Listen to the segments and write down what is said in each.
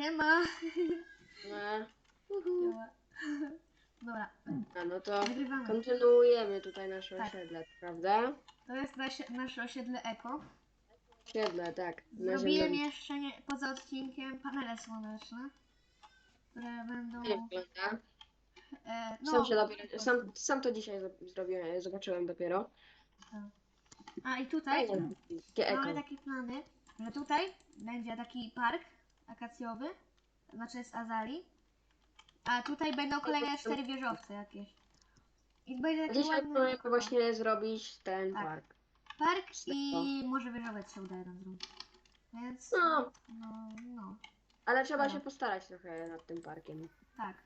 Siema. No, uhu. Dobra, A, no to nagrywamy. kontynuujemy tutaj nasze Tak. osiedle, prawda? To jest nasze, nasze osiedle Eko. Osiedle, tak. na Zrobiłem ziemi. jeszcze nie, poza odcinkiem panele słoneczne, które będą... Jak wygląda? E, no, Sam, się dopiero, sam, sam to dzisiaj z- zrobiłem, zobaczyłem dopiero. A i tutaj Fajne, takie mamy takie plany, że tutaj będzie taki park akacjowy, znaczy z azali, a tutaj będą kolejne cztery wieżowce jakieś. I będzie taki Dzisiaj ładny planujemy właśnie zrobić ten Tak. park. park i może wieżowiec się uda jeden zrobić. Więc No, no, no, ale trzeba No. się postarać trochę nad tym parkiem. tak.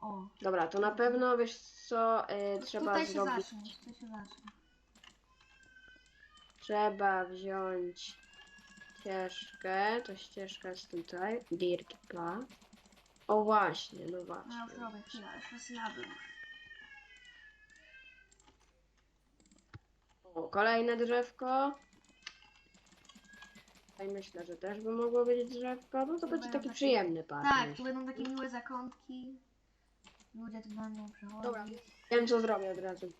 O, Dobra, to na pewno wiesz co y, trzeba tutaj się zrobić. zacznie, tutaj się zacznie. Trzeba wziąć ścieżkę. To ścieżka jest tutaj. Dirt. O właśnie, no No właśnie. już robię, chwila, jeszcze slaby. O, kolejne drzewko. Tutaj myślę, że też by mogło być drzewko. No to będzie będą taki takie- przyjemny park. Tak, tu będą takie miłe zakątki. Ludzie tu będą przechodzić. Dobra, wiem co zrobię od razu.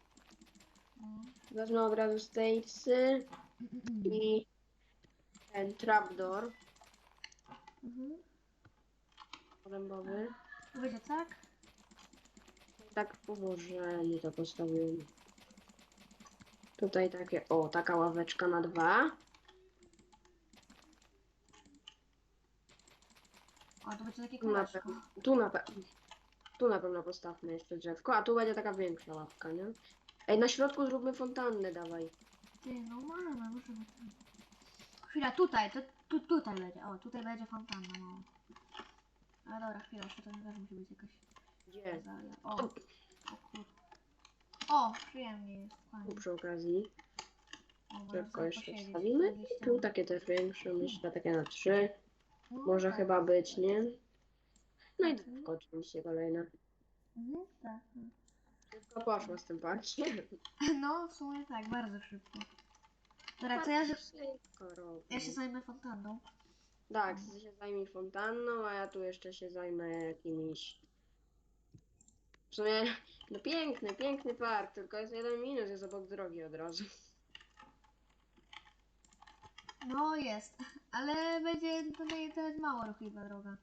No. Wezmę od razu statesy i ten trapdoor Mhm. porębowy. Tu będzie tak. Tak położenie to postawiłem. Tutaj takie, o, taka ławeczka na dwa. O, tu będzie takie Tu na, pewno, tu, na pe- tu na pewno postawmy jeszcze drzewko, a tu będzie taka większa ławka, nie? Ej, na środku zróbmy fontannę, dawaj. Ty, no mamy, możemy. Chwila, tutaj, to tu, tutaj będzie. O, tutaj będzie fontanna, no. Ale dobra, chwila, jeszcze to też musi być jakaś Gdzie? O, o kur... O, przyjemnie jest, fajnie. Przy okazji. O, można Drzewko sobie jeszcze wstawimy. tu takie też większe, myślę, takie na trzy. No, Może tak. chyba być, nie? No i drzewko oczywiście kolejne. Mhm, tak. Wszystko poszło z tym parkiem. No, w sumie tak, bardzo szybko. Dobra, ja, Szybko robi. ja się zajmę fontanną. Tak, ty się zajmij fontanną, a ja tu jeszcze się zajmę jakimiś... W sumie, no piękny, piękny park, tylko jest jeden minus, jest obok drogi od razu. No, jest. Ale będzie to jest mało ruchliwa droga.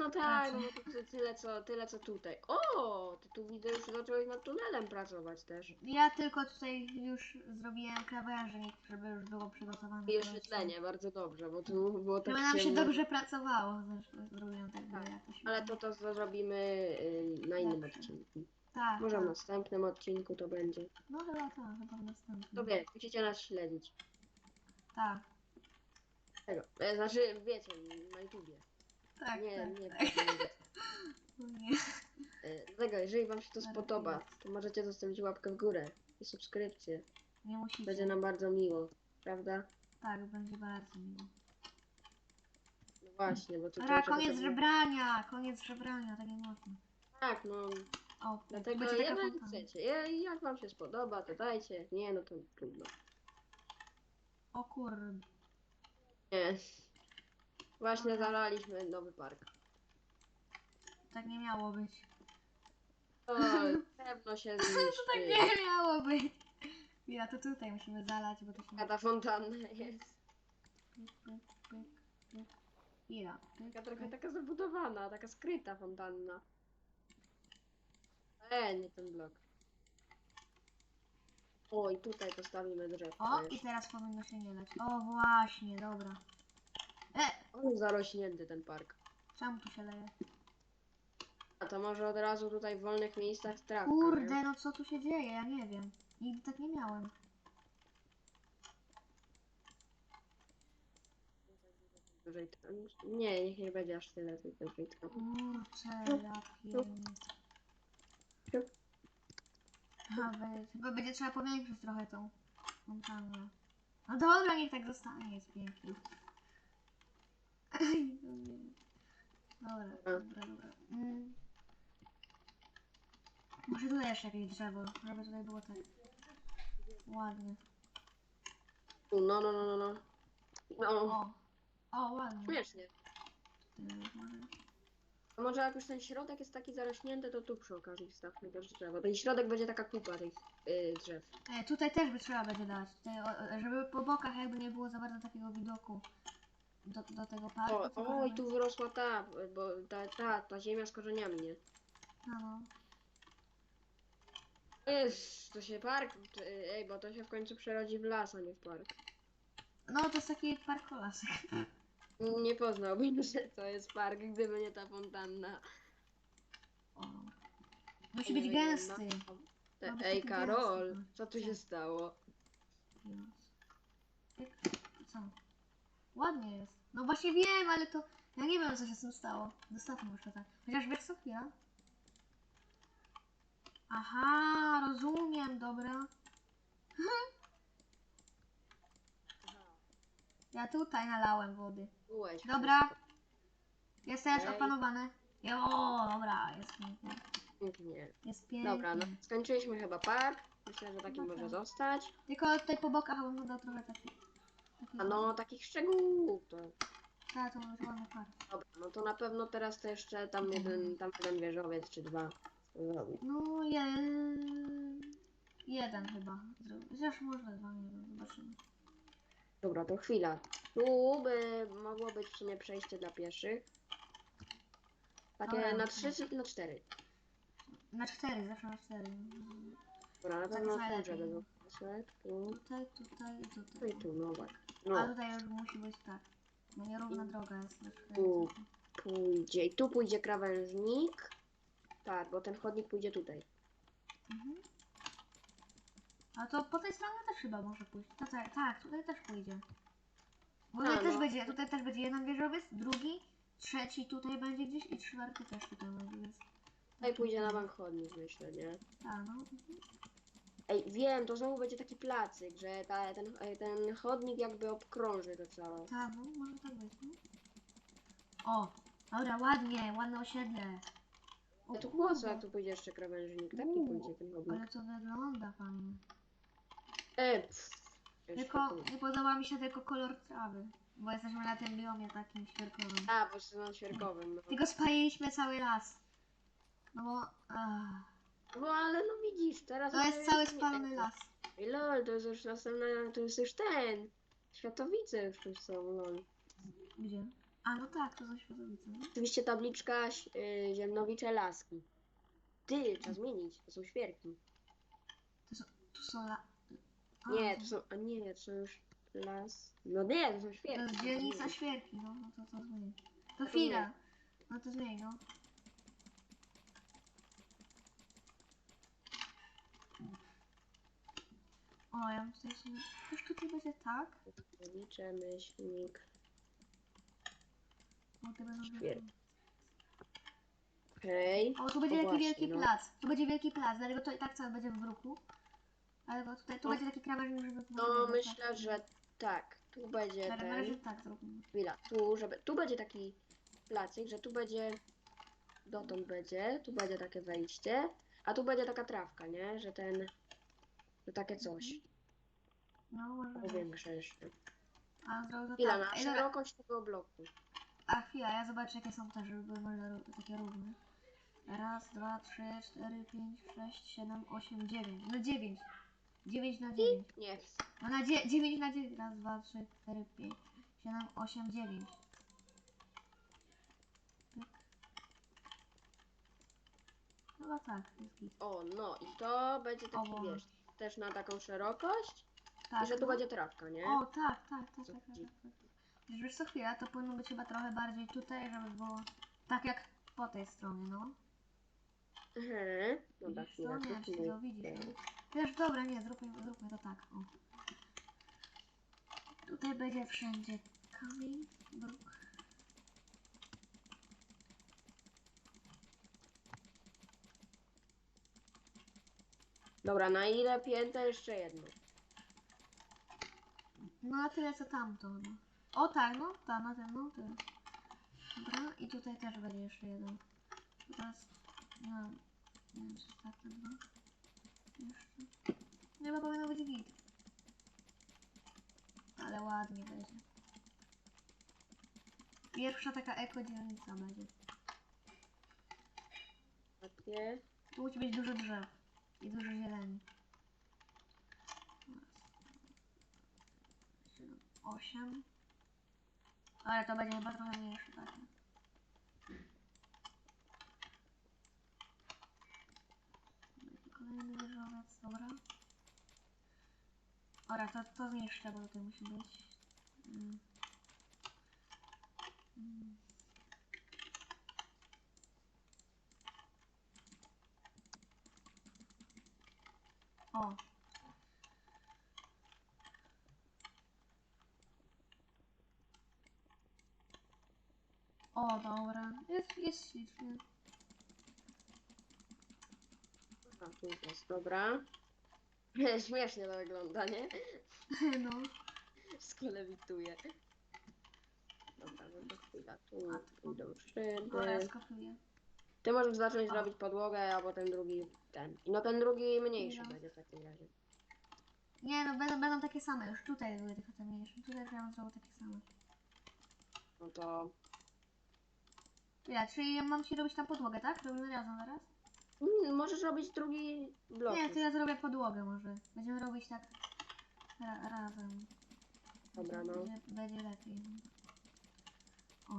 No tak, no to, to tyle co, tyle co tutaj. O, ty tu widzę już zacząłeś nad tunelem pracować też. Ja tylko tutaj już zrobiłem krawężnik, żeby już było przygotowane. I oświetlenie, bardzo dobrze, bo tu było tak Żeby nam się ciemno. dobrze pracowało, zresztą zrobiłem tak, Tak, jakoś. Ale to to zrobimy y, na innym odcinku. Tak, Może w tak. następnym odcinku to będzie. No chyba tak, chyba w następnym. To wie, musicie nas śledzić. Tak, Tego, e, znaczy wiecie, na YouTubie. Tak, nie, tak. nie, tak. nie. O nie. E, Dlatego, jeżeli wam się to spodoba, to możecie zostawić łapkę w górę i subskrypcję. Nie musicie. Będzie nam bardzo miło, prawda? Tak, będzie bardzo miło. No właśnie, bo tutaj... Dobra, koniec to- żebrania, koniec żebrania, tak nie można. Tak, no, O, dlatego będzie taka fontanna. chcecie. Ja- Jak wam się spodoba, to dajcie. Jak Nie, no to trudno. O kurde. Nie. Właśnie zalaliśmy nowy park. Tak nie miało być. Oj, pewno się Tak zniszczy. nie miało być. Ja to tutaj musimy zalać, bo to się Taka ta fontanna jest. Pyk, pyk, pyk, pyk. Chwila. Pyk, Taka trochę pyk. taka zabudowana, taka skryta fontanna. E, nie ten blok. Oj, tutaj postawimy drzewko. O, i teraz powinno się nie lać. O, właśnie, dobra. On zarośnięty ten park. czemu tu się leje? A to może od razu tutaj w wolnych miejscach trawka. Kurde, nie? no co tu się dzieje? Ja nie wiem. Nigdy tak nie miałem. Tam. Nie, niech nie będzie aż tyle, tylko tam. Kurczę, ja będzie- Chyba będzie trzeba powiększyć trochę tą fontannę. No dobra, niech tak zostanie, jest pięknie. Ej, no nie. Dobra, dobra, dobra. Mm. Może tutaj jeszcze jakieś drzewo, żeby tutaj było tak ładnie. No, no, no, no, no. No, O, o, ładnie. śmiesznie. A może jak już ten środek jest taki zarośnięty, to tu przy okazji wstawmy też drzewo. Ten środek będzie taka kupa tych yy, drzew. E, tutaj też by trzeba będzie dać, tutaj, o, o, żeby po bokach jakby nie było za bardzo takiego widoku do, do tego parku. O, możemy- tu wyrosła ta, bo ta, ta, ta ziemia z korzeniami, nie? No, no. Jest, to się park, ej, bo to się w końcu przerodzi w las, a nie w park. no to jest taki park kolasek. Nie poznałbym, że to jest park, gdyby nie ta fontanna. O. Musi być gęsty. Te, ej, taki Karol, gęsty, co tu się stało? Co? Ładnie jest. No właśnie wiem, ale to... Ja nie wiem co się z tym stało. Zostawmy jeszcze tak. Chociaż wiesz co chwila? Aha, rozumiem, dobra. Ja tutaj nalałem wody. Byłeś Dobra. Jest teraz Ej. opanowane. Jo, dobra, jest pięknie. Pięknie. Jest pięknie. Dobra, no skończyliśmy chyba park. Myślę, że taki może tak. zostać. Tylko tutaj po bokach bym dodał trochę taki... A no, takich szczegółów to. Tak, to będzie ładny park. Dobra, no to na pewno teraz to jeszcze tam jeden, tam jeden wieżowiec czy dwa zrobić. No, je... jeden chyba. zrobię. Chociaż może dwa, nie wiem, zobaczymy. Dobra, to chwila. Tu by mogło być w sumie przejście dla pieszych. Takie Dobra. na trzy czy na cztery. Na cztery, zawsze na cztery. Dobra, na Tak pewno tu, żeby był tu, Tutaj, tutaj tu tutaj. i tu, no tak. A No, tutaj już musi być tak. No nierówna droga jest troszkę. Tu. pójdzie. I tu pójdzie krawężnik. Tak, bo ten chodnik pójdzie tutaj. Mhm. A to po tej stronie też chyba może pójść. To tak, tak, tutaj też pójdzie. Bo A, tutaj też no. będzie, tutaj też będzie jeden wieżowiec, drugi, trzeci tutaj będzie gdzieś i czwarty też tutaj będzie, więc... Tutaj pójdzie na bank chodnik, myślę, nie? Tak, no. Ej, wiem, to znowu będzie taki placyk, że ta, ten, ten chodnik jakby obkrąży to całe. Tak, no, może tak być, no. O, dobra, ładnie, ładne osiedle. O, Ja tu po co, kurde, jak tu pójdzie jeszcze krawężnik? Taki Uuu, pójdzie ten chodnik. Ale to wygląda fajnie. E, pff, jeszcze Tylko tu. nie podoba mi się tylko kolor trawy, bo jesteśmy na tym biomie takim świerkowym. A, bo jest na świerkowym, no. Tylko spaliliśmy cały las. No bo... Ach, No ale no widzisz, teraz... to jest cały spalony las. Ej, lol, to jest już następna, to jest już ten. Światowice już tu są, lol. Gdzie? A no tak, to są światowice. No. Oczywiście tabliczka y, Ziemnowicze Laski. Ty, trzeba zmienić, to są świerki. Tu są la... A, Nie, to są, a nie, to są już las... No nie, to są To świerki. jest to dzielnica świerki, no, no to co zmieni. To To chwila. No to zmień, no. O, ja tutaj sobie... Już tutaj będzie tak. Liczę, myślnik. O, to będą. Okej. O, tu będzie O, taki właśnie, wielki no. plac. Tu będzie wielki plac, dlatego to i tak cały będzie w bruku. Ale go tutaj, tu No. będzie taki krawężnik, żeby... No myślę, że tak. Tu będzie Na razie ten... tak zrobimy. Chwila, tu, żeby... Tu będzie taki placyk, że tu będzie... Dotąd będzie, tu będzie takie wejście, a tu będzie taka trawka, nie? Że ten... Że takie coś. No, może być. Powiększę jeszcze. A zrobię tak. na Ej, dobra. szerokość tego bloku. A chwila, ja zobaczę jakie są te, żeby były może ró- takie równe. Raz, dwa, trzy, cztery, pięć, sześć, siedem, osiem, dziewięć. No dziewięć. Dziewięć na dziewięć. Nie. No na dzie- dziewięć na dziewięć. Raz, dwa, trzy, cztery, pięć, siedem, osiem, dziewięć. Pyk. Chyba tak, jest git. O, no i to będzie taki, O. wiesz, też na taką szerokość Tak, i że tu no. będzie trawka, nie? O, tak, tak, tak, tak, tak, tak, tak. Wiesz, wiesz co chwila, to powinno być chyba trochę bardziej tutaj, żeby było tak jak po tej stronie, no. Mhm. To? chwila, Nie czy ty tu to widzisz. no. Wiesz, dobra, nie, zróbmy, zróbmy to tak, o. Tutaj będzie wszędzie kamień, bruk. Dobra, na ile pięta jeszcze jedno? No na tyle co tamto, no. O tak, no, tak, na ten, no, tyle. Dobra, i tutaj też będzie jeszcze jeden. Teraz, nie wiem, nie wiem, czy tak te dwa. Jeszcze. Chyba powinno być git. Ale ładnie będzie. Pierwsza taka eko dzielnica będzie. Takie. Tu musi być dużo drzew i dużo zieleni. Raz, siedem, Osiem. Ale to będzie mniejsze takie. Będzie Kolejny wieżowiec, dobra. Ora, to, to zniszczę, bo tutaj musi być. Mm. Mm. O. O, dobra. Jest, jest ślicznie. A, tu jest, dobra. Śmiesznie to wygląda, nie? No. Wszystko lewituje. Dobra, no to chwila, tu idą Dobra, szyby. Ty możesz zacząć robić podłogę, a potem drugi ten. No ten drugi mniejszy No. będzie w takim razie. Nie, no będą, będą takie same. Już tutaj były tylko te mniejsze. Tutaj chciałam zrobić takie same. No to... Ja, czyli ja mam ci robić tam podłogę, tak? Robimy razem teraz? Mm, Możesz robić drugi blok. Nie, już. to ja zrobię podłogę może. Będziemy robić tak ra razem. Dobra, no. Będzie, będzie lepiej. O.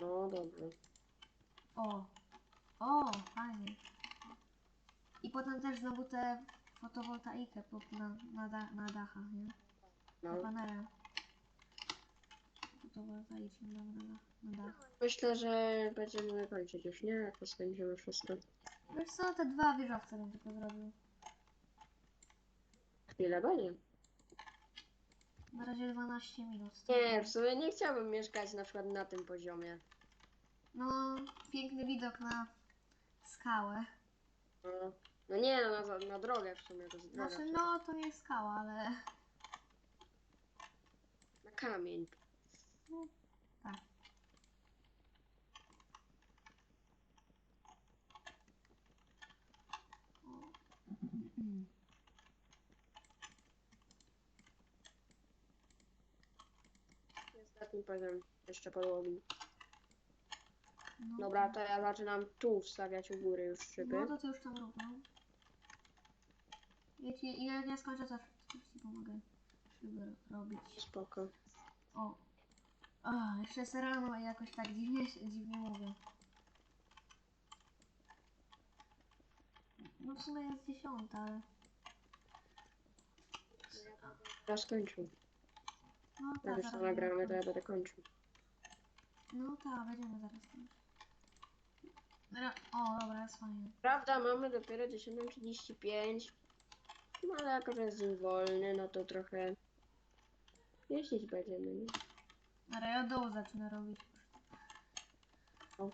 No dobrze. O. O, fajnie. I potem też znowu te fotowoltaikę po, na, na, da, na dachach, nie? No. Na panele. Fotowoltaiczne damy na, dach- na dach. Myślę, że będziemy kończyć już, nie? Jak to skończymy wszystko. Wiesz co, te dwa wieżowce bym tylko zrobił. Chwilę będzie. Na razie 12 minut. Nie, w sumie nie chciałbym mieszkać na przykład na tym poziomie. No, piękny widok na skałę. No, no nie, no na, na drogę w sumie, to jest droga. Znaczy, no, to nie jest skała, ale... Na kamień. No, tak. Ostatni poziom jeszcze podłogi. No, Dobra, to ja zaczynam tu wstawiać u góry już szyby. No to ty już tam rób, no. Ja ci, jak ja skończę, to też ci pomogę robić. Spoko. O. O, jeszcze jest rano i jakoś tak dziwnie, dziwnie mówię. No w sumie jest dziesiąta, ale... Ja skończę. No Jak tak, zaraz nagramy, to ja będę kończył. No tak, będziemy zaraz kończyć. Ra- O, dobra, jest fajnie. Prawda, mamy dopiero 10.35. No ale jako, że jest wolny, no to trochę jeździć będziemy, nie? Ale ja dołu zacznę robić. O.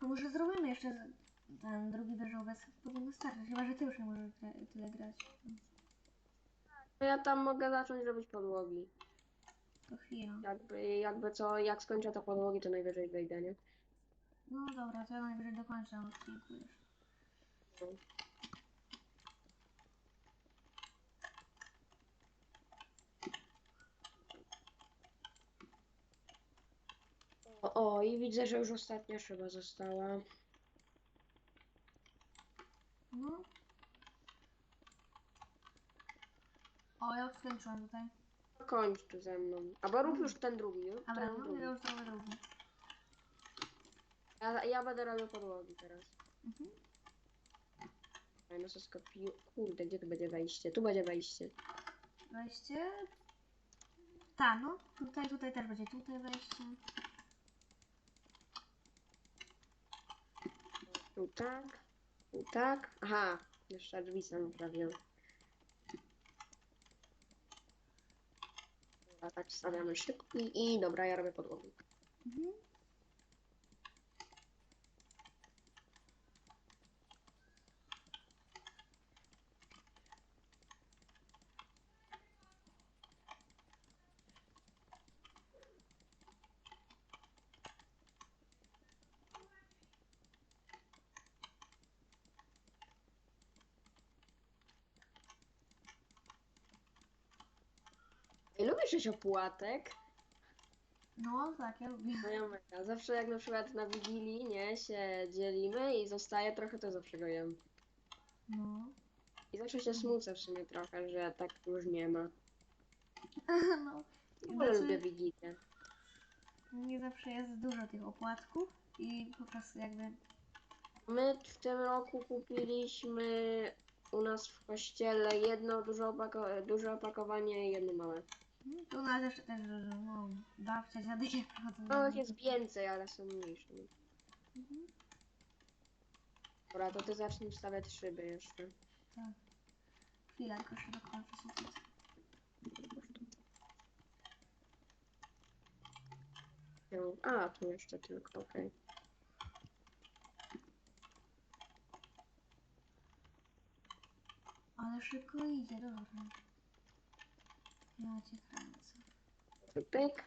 To może zrobimy jeszcze z- ten drugi wieżowiec. Powinno starczyć, chyba że ty już nie możesz te- tyle grać. To ja tam mogę zacząć robić podłogi. To chwila. Jakby, jakby co, jak skończę te podłogi, to najwyżej wyjdę, nie? No dobra, to ja najwyżej dokończę odcinku już. No. O, i widzę, że już ostatnia szyba została. No. O, ja skończyłam tutaj. Kończ tu ze mną. Albo rób już ten drugi, rób Ale ten no, drugi. ja już zrobię drugi. Ja, ja będę robił podłogi teraz. Mhm. Ja no skopiuję. Kurde, gdzie tu będzie wejście? Tu będzie wejście. Wejście. Ta, no. Tutaj, tutaj też będzie. Tutaj wejście. Tu tak. Tu tak. Aha, jeszcze drzwi są naprawione. Dobra, tak stawiamy szybki i dobra, ja robię podłogi. Mhm. Opłatek? No, tak, ja lubię. No ja mega. Zawsze jak na przykład na Wigilii, nie, się dzielimy i zostaje trochę, to zawsze go jem. No. I zawsze się smucę w sumie trochę, że tak już nie ma. no. Lubię Znaczy, Wigilię. nie zawsze jest dużo tych opłatków i po prostu jakby My w tym roku kupiliśmy u nas w kościele jedno duże, opako- duże opakowanie i jedno małe. Tu nas jeszcze też, że no, babcia, dziadek jak do Małych mnie. jest więcej, ale są mniejsze. Mhm. Dobra, to ty zacznij wstawiać szyby jeszcze. Tak. Chwila, tylko się dokończę sufit. No, A, tu jeszcze tylko, okej. Ale szybko idzie, dobra. Ja cię kręcę. Pyk.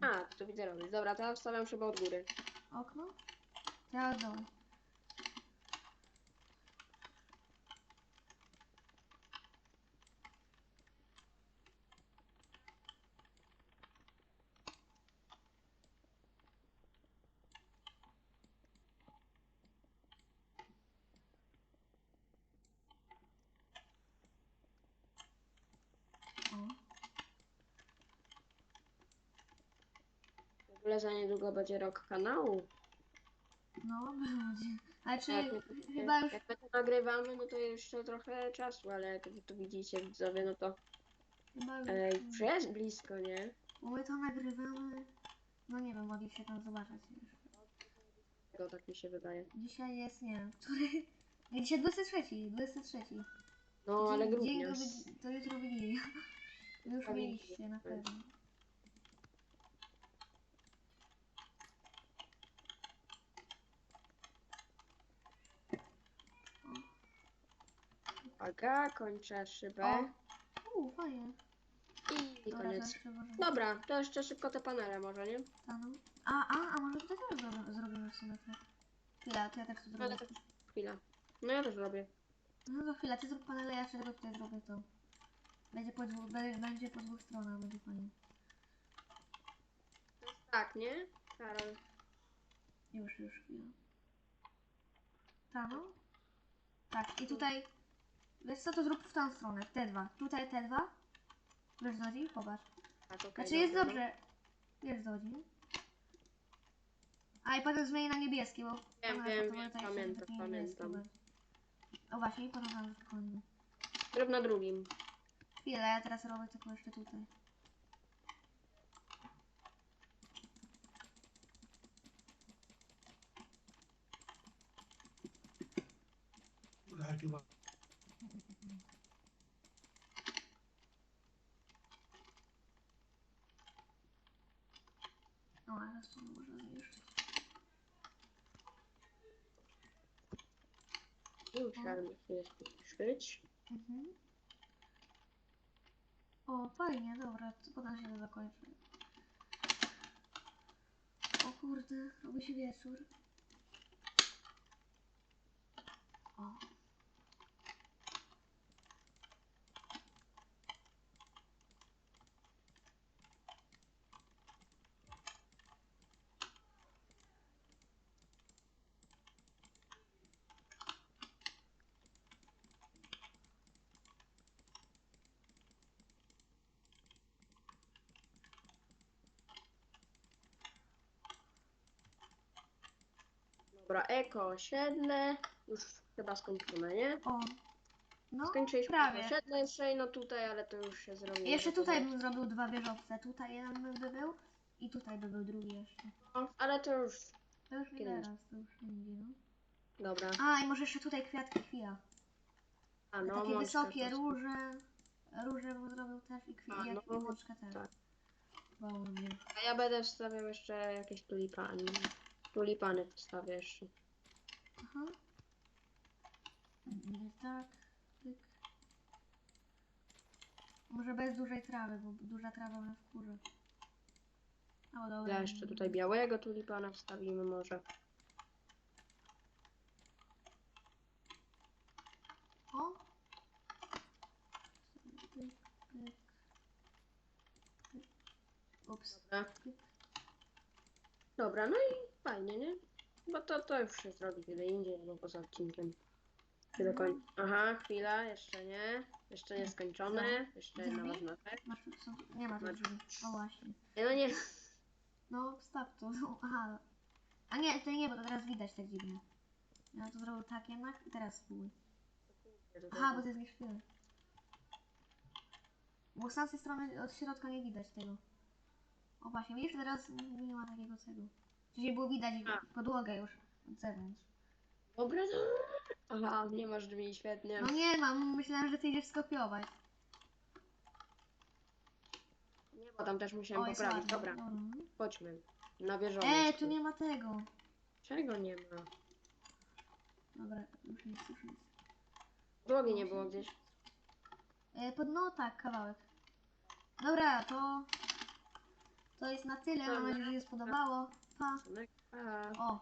A, tu widzę robić. Dobra, to ja wstawiam szybę od góry. Okno? Ja od dołu. Ogóle za niedługo będzie rok kanału. No, będzie. Ale czy Jak, my, chyba już... jak my to nagrywamy, no to jeszcze trochę czasu, ale jak wy to widzicie widzowie, no to Chyba już... e, już jest blisko, nie? Bo my to nagrywamy... No nie wiem, mogliście tam zobaczyć już. To tak mi się wydaje. Dzisiaj jest, nie wiem, który... Dzisiaj 23, 23. No, ale grudnia. To jutro Wigilia. Już mieliście na tak. pewno. Uwaga, kończę szybę. O! Fajnie. I Dobra, koniec. Dobra, to jeszcze szybko te panele może, nie? A, no. a, a, a może tutaj też zrobimy, zrobimy w sumie tak. Chwila, to ja też to zrobię. Ale to chwila. No ja też robię. No to chwila, ty zrób panele, ja jeszcze tylko tutaj zrobię to. Będzie po dwóch, be- będzie po dwóch stronach, będzie fajnie. To jest tak, nie? Karol. Już, już, chwila. Ta no? Tak, i tutaj... Wiesz co, to zrób w tą stronę, te dwa. Tutaj te dwa. Wiesz co chodzi? Popatrz. Tak, okej. Znaczy jest dobra, dobrze. Wiesz nie? A i potem zmieni na niebieski, bo... Wiem, ona wiem, wiem, pamiętam, pamiętam. będzie. O właśnie, i potem tam. No. Zrób na drugim. Chwilę, ja teraz robię tylko jeszcze tutaj. Chyba O, teraz to można zniszczyć. Musiałem chwilę szyć. Mhm. O, fajnie, dobra, to potem się to zakończy. O kurde, robi się wieczór. O. Dobra, eko osiedle. Już chyba skończone, nie? O. No, Skończyliśmy prawie. osiedle jeszcze no tutaj, ale to już się zrobiło. Jeszcze tutaj bym zrobił dwa wieżowce. Tutaj jeden by był i tutaj by był drugi jeszcze. No, ale to już. To już nie teraz, to już będzie, no. Dobra. A, i może jeszcze tutaj kwiatki, chwila. A no, Takie wysokie róże. Róże bym zrobił też i, A, i, no, mączkę też. tak. Bo lubię. A ja będę wstawiał jeszcze jakieś tulipany. Tulipany wstawię jeszcze. Aha. Nie tak. Pyk. Może bez dużej trawy, bo duża trawa mnie wkurza. O, dobra. Ja jeszcze tutaj białego tulipana wstawimy może. O! Pyk, pyk. Ups. Dobra. Dobra, no i fajnie, nie? Bo to, to już się zrobi kiedy indziej, no poza odcinkiem. Czy do końca. Aha, chwila, jeszcze nie. Jeszcze nie skończone. Jeszcze jedna Drzwi? ważna rzecz. Masz są, nie ma tu drzwi. O właśnie. Nie, No nie. No, stop to. Aha. A nie, to nie, bo to teraz widać tak dziwnie. Ja to zrobił tak jednak i teraz spróbuj. Aha, bo to jest nieświeży. Bo z tamtej strony od środka nie widać tego. O właśnie, widzisz, teraz nie ma takiego celu. Czyli było widać A. podłogę już od zewnątrz. Dobra, to... Aha, nie masz drzwi, świetnie. No nie mam, myślałem, że ty idziesz skopiować. Nie, bo tam też musiałem jest poprawić. ładnie. Dobra, Mhm. chodźmy. Na wieżową. E, tu nie ma tego. Czego nie ma? Dobra, już nic, już nic. Podłogi nie było gdzieś. E, pod, no tak, kawałek. Dobra, to... To jest na tyle, mam nadzieję, że się spodobało. Pa. A, O,